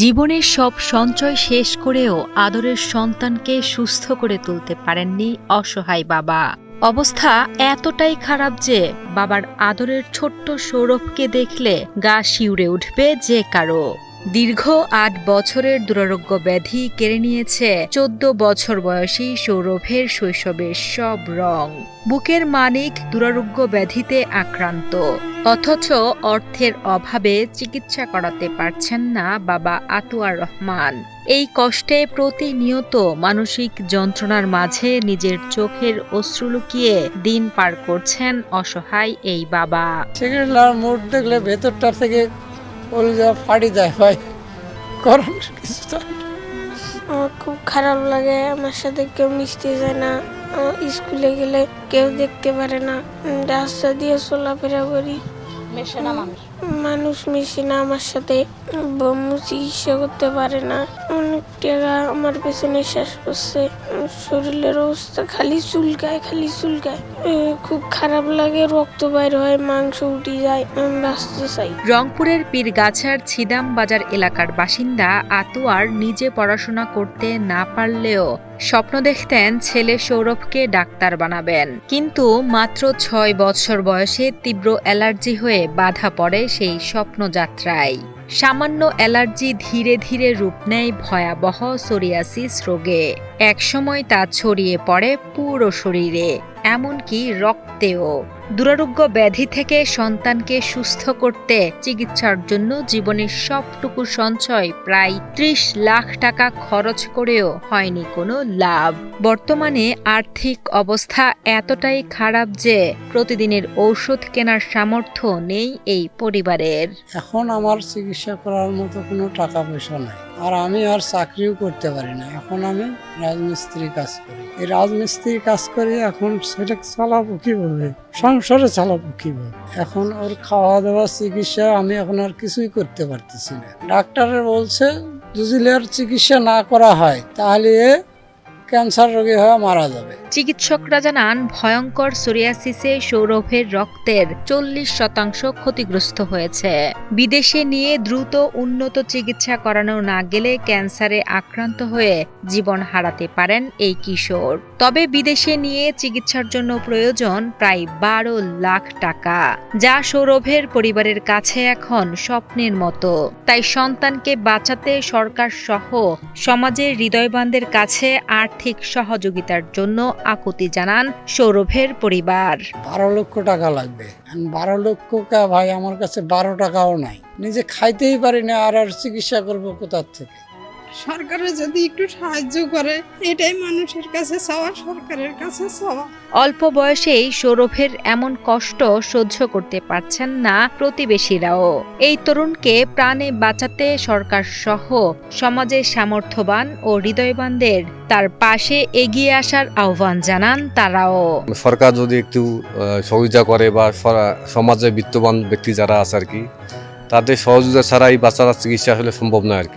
জীবনের সব সঞ্চয় শেষ করেও আদরের সন্তানকে সুস্থ করে তুলতে পারেননি অসহায় বাবা। অবস্থা এতটাই খারাপ যে বাবার আদরের ছোট্ট সৌরভকে দেখলে গা শিউরে উঠবে যে কারও। দীর্ঘ আট বছরের দুরারোগ্য ব্যাধি কেড়ে নিয়েছে চোদ্দ বছর বয়সী সৌরভের শৈশবের সব রং। বুকের মানিক দুরারোগ্য ব্যাধিতে আক্রান্ত। অথচ অর্থের অভাবে চিকিৎসা করাতে পারছেন না বাবা আতুয়ার রহমান। এই কষ্টে প্রতিনিয়ত মানসিক যন্ত্রণার মাঝে নিজের চোখের অশ্রু লুকিয়ে দিন পার করছেন অসহায় এই বাবা। মুড দেখলে ভেতরটা থেকে কলজা ফাটি যায় ভাই করার কিছু আমার খুব খারাপ লাগে আমার সাথে কেউ মিশতে যায় না স্কুলে গেলে কেউ দেখতে পারে না। রাস্তা দিয়ে চলাফেরা করি। মানুষ। মিশে না, আমার সাথে বম্মু চিকিৎসা করতে পারে না। অনেক টাকা আমার পেছনে শেষ করছে শরীরের অবস্থা খালি চুলকায় খালি চুলকায়। খুব খারাপ লাগে, রক্ত বাইর হয়, মাংস উঠে যায় বাঁচতে চাই। রংপুরের পীরগাছার ছিদাম বাজার এলাকার বাসিন্দা আতুয়ার নিজে পড়াশোনা করতে না পারলেও স্বপ্ন দেখতেন ছেলে সৌরভকে ডাক্তার বানাবেন। কিন্তু মাত্র ছয় বছর বয়সে তীব্র অ্যালার্জি হয়ে বাধা পড়ে সেই স্বপ্নযাত্রায়। সামান্য অ্যালার্জি ধীরে ধীরে রূপ নেয় ভয়াবহ সোরিয়াসিস রোগে। একসময় তা ছড়িয়ে পড়ে পুরো শরীরে। এমনকি রক্তেও। দুরারোগ্য ব্যাধি থেকে সন্তানকে সুস্থ করতে চিকিৎসার জন্য জীবনের সবটুকু সঞ্চয় প্রায় ত্রিশ লাখ টাকা খরচ করেও হয়নি কোনো লাভ। বর্তমানে আর্থিক অবস্থা এতটাই খারাপ যে প্রতিদিনের ঔষধ কেনার সামর্থ্য নেই এই পরিবারের। এখন আমার চিকিৎসা করার মতো কোনো টাকা পয়সা নাই। আর আমি আর চাকরিও করতে পারি না। এখন আমি রাজমিস্ত্রি কাজ করি। এই রাজমিস্ত্রি কাজ করি এখন সেটা চালাবো কীভাবে? সংসারে চালাবো কীভাবে? এখন ওর খাওয়া দাওয়া চিকিৎসা আমি এখন আর কিছুই করতে পারতেছি না। ডাক্তারের বলছে, যদি চিকিৎসা না করা হয়, তাহলে ক্যান্সার রোগী হয়ে মারা যাবে। চিকিৎসকরা জানান, ভয়ঙ্কর সোরিয়াসিসে সৌরভের রক্তের চল্লিশ শতাংশ ক্ষতিগ্রস্ত হয়েছে। বিদেশে নিয়ে দ্রুত উন্নত চিকিৎসা করানো না গেলে ক্যান্সারে আক্রান্ত হয়ে জীবন হারাতে পারেন এই কিশোর। তবে বিদেশে নিয়ে চিকিৎসার জন্য প্রয়োজন প্রায় বারো লাখ টাকা, যা সৌরভের পরিবারের কাছে এখন স্বপ্নের মতো। তাই সন্তানকে বাঁচাতে সরকার সহ সমাজের হৃদয়বানদের কাছে আর্থিক সহযোগিতার জন্য আকুতি জানান সৌরভের পরিবার। বারো লক্ষ টাকা লাগবে। বারো লক্ষ ভাই, আমার কাছে বারো টাকাও নাই। নিজে খাইতেই পারি না, আর আর চিকিৎসা করব কোথার থেকে? সরকারের যদি একটু সাহায্য করে এটাই মানুষের কাছে চাওয়া সরকারের কাছে চাওয়া। অল্প বয়সেই সৌরভের এমন কষ্ট সহ্য করতে পারছেন না প্রতিবেশীরাও। এই তরুণকে প্রাণে বাঁচাতে সরকার সহ সমাজের সামর্থ্যবান ও হৃদয়বানদের তার পাশে এগিয়ে আসার আহ্বান জানান তারাও। সরকার যদি একটু আহ, সহযোগিতা করে বা সমাজে বিত্তবান ব্যক্তি যারা আছে আর কি তাদের সহযোগিতা ছাড়া এই বাচ্চারা চিকিৎসা আসলে সম্ভব নয় আর কি।